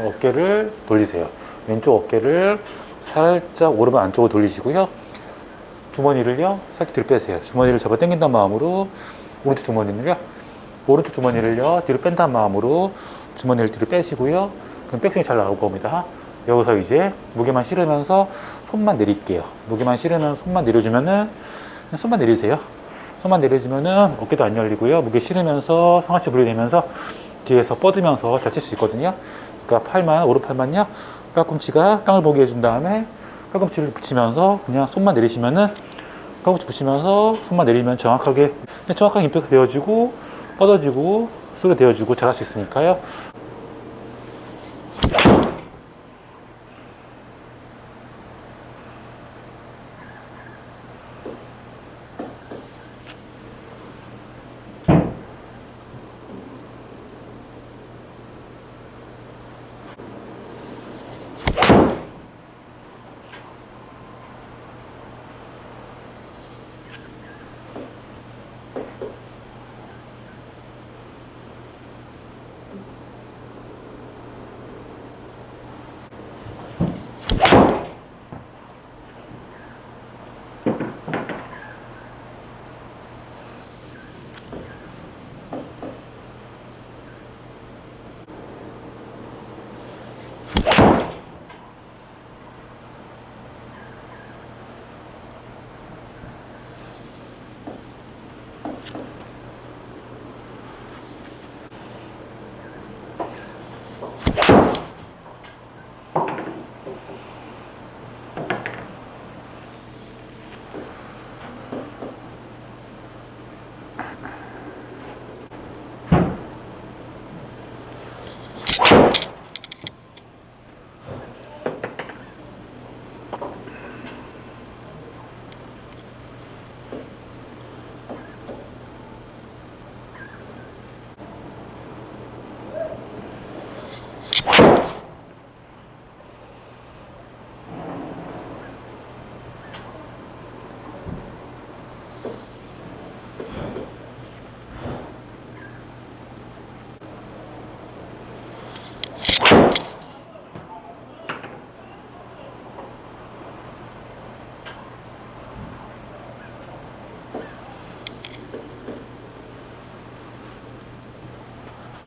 어깨를 돌리세요. 왼쪽 어깨를 살짝 오른발 안쪽으로 돌리시고요. 주머니를요, 살짝 뒤로 빼세요. 주머니를 잡아 당긴다는 마음으로 오른쪽 주머니를요, 오른쪽 주머니를요, 뒤로 뺀다는 마음으로 주머니를 뒤로 빼시고요. 그럼 백스윙이 잘 나올 겁니다. 여기서 이제 무게만 실으면서 손만 내릴게요. 무게만 실으면 손만 내려주면은 손만 내리세요. 손만 내려주면은 어깨도 안 열리고요. 무게 실으면서 상하체 분리되면서 뒤에서 뻗으면서 다칠 수 있거든요. 그러니까 팔만 오른팔만요. 팔꿈치가 땅을 보게 해준 다음에 팔꿈치를 붙이면서 그냥 손만 내리시면은 팔꿈치 붙이면서 손만 내리면 정확하게 정확하게 임팩트 되어지고 뻗어지고 소리 되어지고 잘 할 수 있으니까요. you.